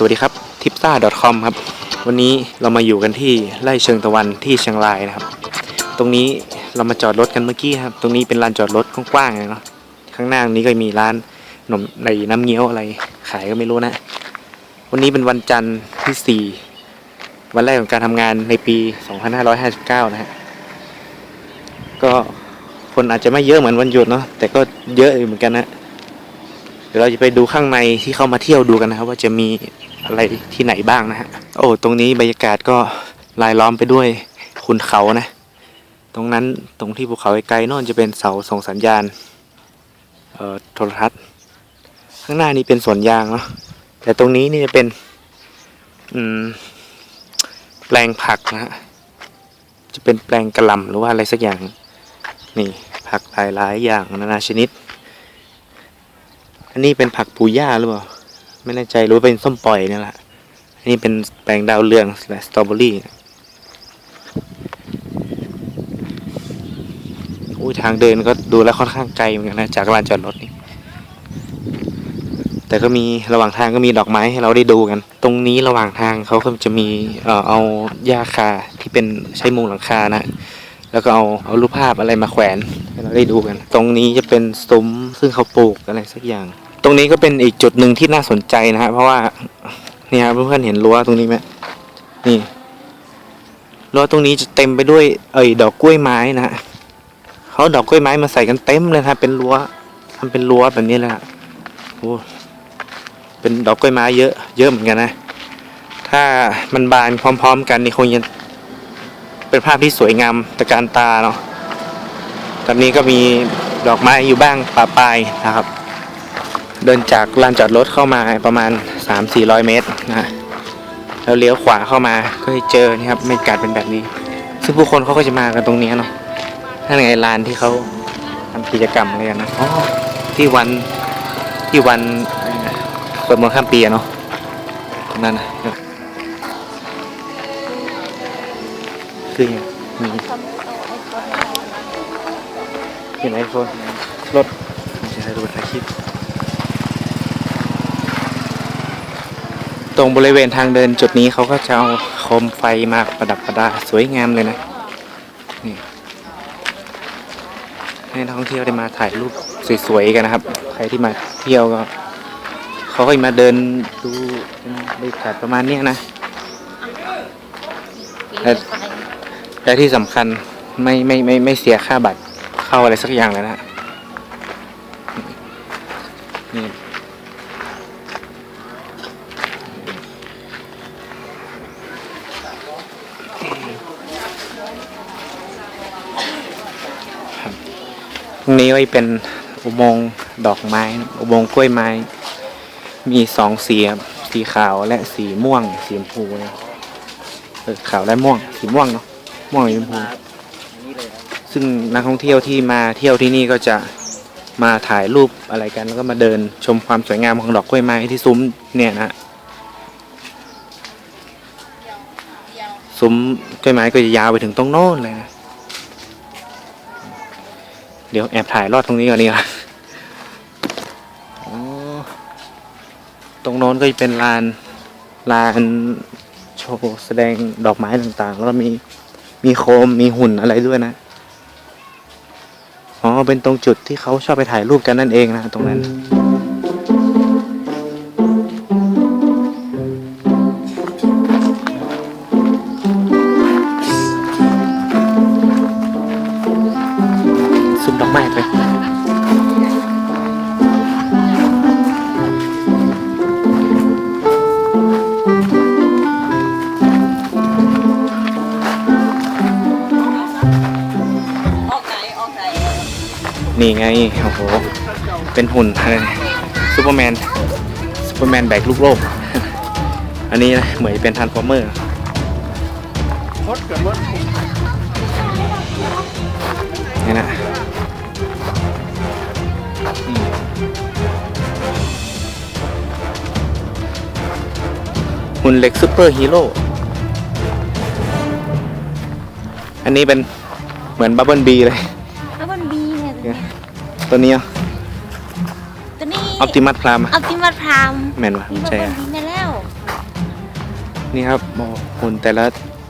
สวัสดีครับทิปซ่า .com ครับ วันนี้เรามาอยู่กันที่ไร่เชิงตะวันที่เชียงรายนะครับ ตรงนี้เรามาจอดรถกันเมื่อกี้ครับ ตรงนี้เป็นลานจอดรถกว้างๆเลยเนาะข้างหน้านี้ก็มีร้านขนมในน้ำเงี้ยวอะไรขายก็ไม่รู้นะ วันนี้เป็นวันจันทร์ที่ 4 วันแรกของการทำงานในปี 2559 นะฮะก็คนอาจจะไม่เยอะเหมือนวันหยุดเนาะแต่ก็เยอะอยู่เหมือนกันนะ เดี๋ยวเราจะไปดูข้างในที่เขามาเที่ยวดูกันนะครับ ว่าจะมีอะไรที่ไหนบ้างนะฮะโอ้ตรงนี้บรรยากาศก็รายล้อมไปด้วยขุนเขานะ ตรงนั้นตรงที่ภูเขาไกลๆน่นจะเป็นเสาส่งสัญญาณเอ่อโทรทัศน์ ข้างหน้านี้เป็นสวนยางเนาะแต่ตรงนี้นี่จะเป็นอืมแปลงผักนะฮะจะเป็นแปลงกระหล่ำหรือว่าอะไรสักอย่างนี่ผักหลายๆอย่างนานาชนิด อันนี้เป็นผักปูย่าหรือเปล่า ไม่แน่ใจรู้เป็นส้มปล่อยนี่แหละ อันนี้เป็นแปลงดาวเรืองและสตรอเบอรี่อุ้ยทางเดินก็ดูแล้วค่อนข้างไกลเหมือนกันนะจากลานจอดรถนี่ แต่ก็มีระหว่างทางก็มีดอกไม้ให้เราได้ดูกัน ตรงนี้ระหว่างทางเขาก็จะมีเอ่อเอาหญ้าคาที่เป็นใช้มุงหลังคานะ แล้วก็เอาเอารูปภาพอะไรมาแขวนให้เราได้ดูกัน ตรงนี้จะเป็นซุ้มซึ่งเขาปลูกอะไรสักอย่าง รงนี้ก็เป็นอีกจุดหนึ่งที่น่าสนใจนะฮะเพราะว่านี่ยครับเพื่อนๆเห็นรั้วตรงนี้ไหมนี่รั้วตรงนี้จะเต็มไปด้วย เอ่ยดอกกล้วยไม้นะฮะเขาดอกกล้วยไม้มาใส่กันเต็มเลยครับเป็นรั้วทำเป็นรั้วแบบนี้เละโอ้เป็นดอกกล้วยไม้เยอะ เยอะเหมือนกันนะ ถ้ามันบานพร้อม ๆ กันนี่คงจะเป็นภาพที่สวยงามตะการตาเนาะตอนนี้ก็มีดอกไม้อยู่บ้างปะปลายนะครับ เดินจากลานจอดรถเข้ามาประมาณ 3-400 เมตรนะฮะแล้วเลี้ยวขวาเข้ามาก็จะเจอนี่ครับบรรยากาศเป็นแบบนี้ ซึ่งผู้คนเขาก็จะมากันตรงนี้เนาะนั่นไงลานที่เขาทำกิจกรรมอะไรกันนะอ๋อที่วันที่วันเปิดเมืองข้ามปีเนาะตรงนั้นนะคืออย่างมีเห็นไอโฟนรถจะให้ดูถ่ายคลิป ตรงบริเวณทางเดินจุดนี้เขาก็จะเอาโคมไฟมาประดับประดาสวยงามเลยนะนี่ให้นักท่องเที่ยวได้มาถ่ายรูปสวยๆกันนะครับ ใครที่มาเที่ยวก็เขาก็มาเดินดูบรรยากาศประมาณนี้นะแต่แต่ที่สำคัญไม่ไม่ไม่ไม่เสียค่าบัตรเข้าอะไรสักอย่างเลยนะ นี้ก็เป็นอุโมงค์ดอกไม้ อุโมงค์กล้วยไม้ มีสองสีสีขาวและสีม่วง สีชมพูนะเออขาวและม่วง สีม่วงเนาะม่วงกับชมพูซึ่งนักท่องเที่ยวที่มาเที่ยวที่นี่ก็จะมาถ่ายรูปอะไรกันแล้วก็มาเดินชมความสวยงามของดอกกล้วยไม้ที่ซุ้มเนี่ยนะซุ้มกล้วยไม้ก็จะยาวไปถึงตรงโน้นเลยนะ เดี๋ยวแอบถ่ายรอดตรงนี้ก่อนดีกว่าอ๋อตรงโน้นก็จะเป็นลานลานโชว์แสดงดอกไม้ต่างๆ แล้วมีมีโคมมีหุ่นอะไรด้วยนะ อ๋อ เป็นตรงจุดที่เขาชอบไปถ่ายรูปกันนั่นเองนะตรงนั้น นี่ไง โอ้โห เป็นหุ่นอะไรซูเปอร์แมน ซูเปอร์แมนแบกลูกโลก อันนี้นะเหมือนเป็นทรานส์ฟอร์เมอร์นี่นะอืมหุ่นเหล็กซูเปอร์ฮีโร่ อันนี้เป็นเหมือนบับเบิลบีเลย ตัวนี้อะตัวนี้ออปติมัสพรามออปติมัสพรามแมนวะนี่มันใช่เป็นอะบีมาแล้วนี่ครับโอ้หุ่นแต่ละ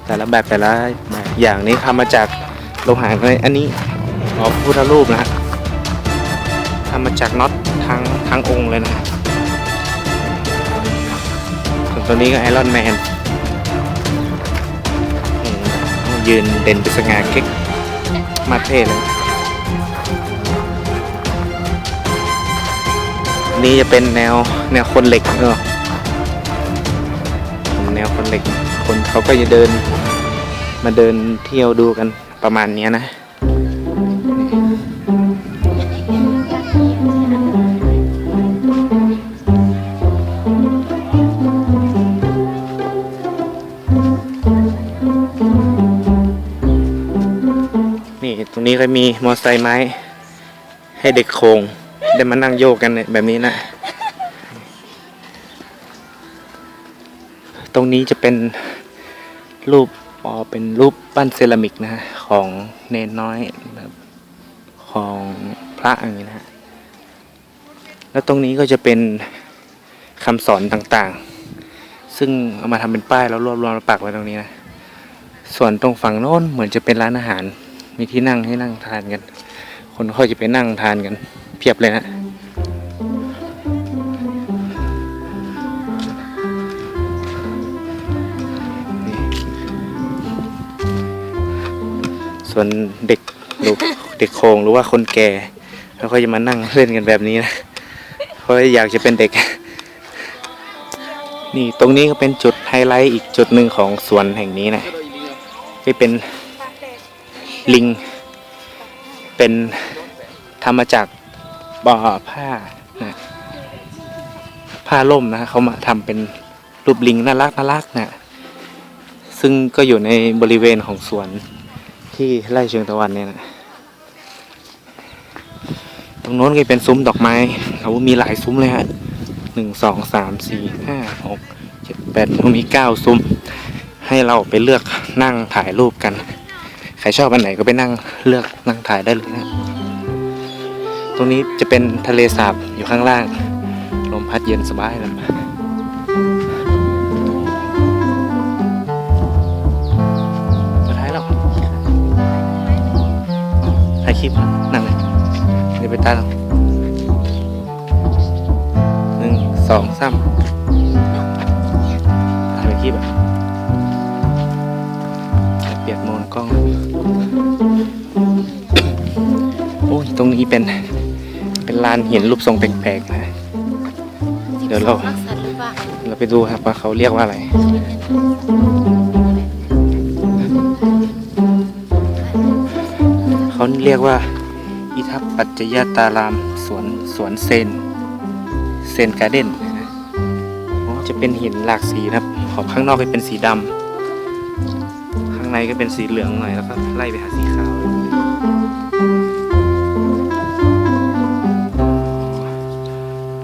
แต่ละแบบแต่ละแบบอย่างนี้ทำมาจากโลหะเลยอันนี้อ๋อพระพุทธรูปนะฮะทำมาจากน็อตทั้งทั้งองค์เลยนะฮะส่วนตัวนี้ก็ไอรอนแมนยืนเด่นเป็นสง่าเก๊กมาเท่เลย นี่จะเป็นแนวแนวคนเหล็กเนอะแนวคนเหล็ก คนเขาก็จะเดิน มาเดินเที่ยวดูกันประมาณนี้นะนี่ตรงนี้ก็มีมอเตอร์ไซค์ไม้ ให้เด็กโคง ได้มานั่งโยกกันเนี่ยแบบนี้นะ ตรงนี้จะเป็นรูปอ๋อเป็นรูปปั้นเซรามิกนะฮะของเนนน้อยนะครับของพระอย่างนี้นะฮะแล้วตรงนี้ก็จะเป็นคำสอนต่างๆ ซึ่งเอามาทำเป็นป้ายแล้วรวบรวมมาปักไว้ตรงนี้นะ ส่วนตรงฝั่งโน้นเหมือนจะเป็นร้านอาหาร มีที่นั่งให้นั่งทานกัน คนเขาจะไปนั่งทานกัน ยบเลยนะส่วนเด็กหรือเด็กโครงหรือว่าคนแก่เขาก็จะมานั่งเล่นกันแบบนี้นะ เพราะอยากจะเป็นเด็ก นี่ตรงนี้ก็เป็นจุดไฮไลท์อีกจุดหนึ่งของสวนแห่งนี้นะที่เป็นลิง เป็นทำมาจาก บ่อผ้านะผ้าล่มนะเขามาทำเป็นรูปลิงน่ารักน่ารักนะซึ่งก็อยู่ในบริเวณของสวนที่ไร่เชิงตะวันเนี่ยนะตรงโน้นก็เป็นซุ้มดอกไม้เขามีหลายซุ้มเลยฮะหนึ่งสองสามสี่ห้าหกเจ็ดแปดมีเก้าซุ้ม ให้เราไปเลือกนั่งถ่ายรูปกัน ใครชอบอันไหนก็ไปนั่งเลือกนั่งถ่ายได้เลยนะ ตรงนี้จะเป็นทะเลสาบอยู่ข้างล่าง ลมพัดเย็นสบายนะมาถ่ายแล้วถ่ายคลิปนะนั่งเลยเดี๋ยวไปตาเราหนึ่งสองสามถ่ายเป็นคลิปอะเปียกโมนกล้อง โอ้ย ตรงนี้เป็น ลานหินรูปทรงแปลกๆนะ เดี๋ยวเรารักสัตว์หรือเปล่าเราไปดูครับว่าเขาเรียกว่าอะไร เขาเรียกว่า อิทัปปัจจยตารามสวนสวนเซน เซนการ์เด้นนะอ๋อจะเป็นหินหลากสีนะครับ ขอบข้างนอกก็เป็นสีดำข้างในก็เป็นสีเหลืองหน่อยแล้วก็ไล่ไปหาสีขาว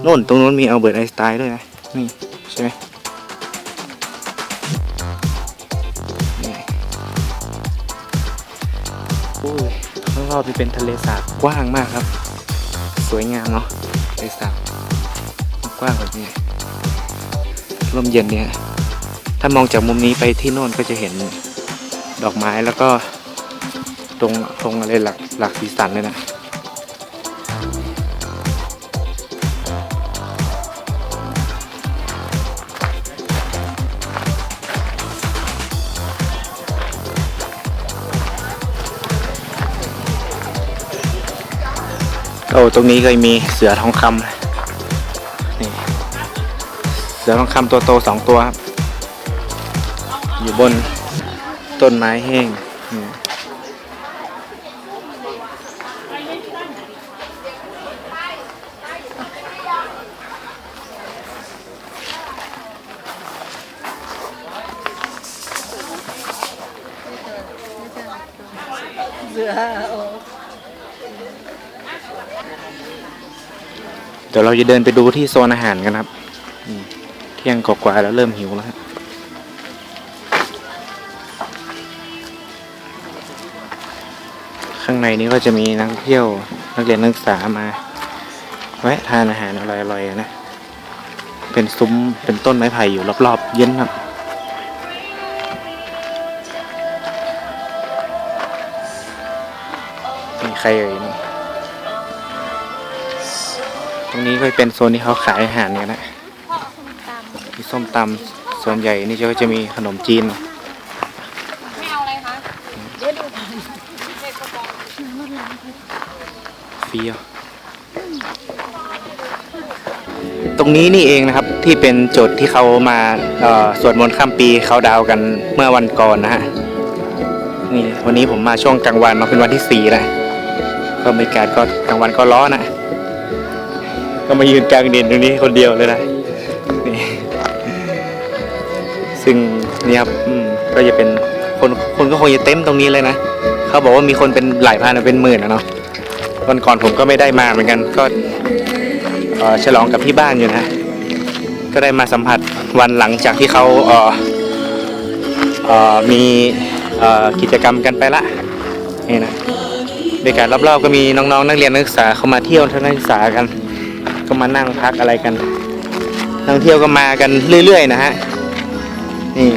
โน่นตรงโน้นมีอัลเบิร์ตไอน์สไตน์ด้วยนะ นี่ใช่ไหมนี่โอ้ยข้างรอบนี่เป็นทะเลสาบกว้างมากครับ สวยงามเนาะทะเลสาบกว้างแบบนี้ลมเย็นเนี่ยถ้ามองจากมุมนี้ไปที่โน่นก็จะเห็นดอกไม้แล้วก็ตรงตรงอะไรหลักหลักสีสันเลยนะ อ้ตรงนี้ก็มีเสือทองคำนี่เสือทองคำตัวโตสองตัวครับ อยู่บนต้นไม้แห้งเสือ ดี๋ยวเราจะเดินไปดูที่โซนอาหารกันครับเที่ยงกว่าแล้วเริ่มหิวแล้วข้างในนี้ก็จะมีนักเที่ยวนักเรียนนักศึกษามาแวะทานอาหารอร่อยๆนะ เป็นซุ้มเป็นต้นไม้ไผ่อยู่รอบๆเย็นครับมีใครเอ่ย รงนี้ก็เป็นโซนที่เขาขายอาหารกันนะพ่อเอาส้มตำมีส้มตำส่วนใหญ่นี่ก็จะมีขนมจีนไม่เอาอะไรคะเดี๋ยวดูเด็กกระป๋องฟรีเหรอตรงนี้นี่เองนะครับที่เป็นจุดที่เขามาเอ่อสวดมนต์ข้ามปีเขาดาวกันเมื่อวันก่อนนะฮะนี่วันนี้ผมมาช่วงกลางวันเนาะเป็นวันที่สี่นะก็บรรยากาศก็กลางวันก็ร้อนนะ ก็มายืนกลางเด่นตรงนี้คนเดียวเลยนะนี่ซึ่งเนี่ยครับอืมก็จะเป็นคนคนก็คงจะเต็มตรงนี้เลยนะเขาบอกว่ามีคนเป็นหลายพันเป็นหมื่นนะเนาะวันก่อนผมก็ไม่ได้มาเหมือนกันก็ฉลองกับที่บ้านอยู่นะ ก็ได้มาสัมผัสวันหลังจากที่เขาเอ่อเออมีกิจกรรมกันไปละนี่นะบรรยากาศรอบๆก็มีน้องๆ นักเรียนนักศึกษาเขามาเที่ยวทัศนศึกษากัน ก็มานั่งพักอะไรกันนักท่องเที่ยวก็มากันเรื่อย ๆ นะฮะนี่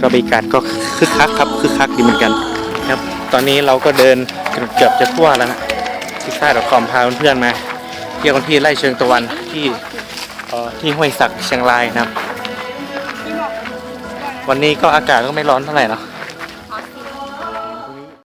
ก็บรรยากาศก็คึกคักครับคึกคักดีเหมือนกันครับ ตอนนี้เราก็เดินเกือบจะทั่วแล้วนะที่ค่ายดอทคอมพาเพื่อนๆมาเที่ยวกันที่ไร่เชิงตะวันที่ที่ห้วยสักเชียงรายนะครับ วันนี้ก็อากาศก็ไม่ร้อนเท่าไหร่เนาะ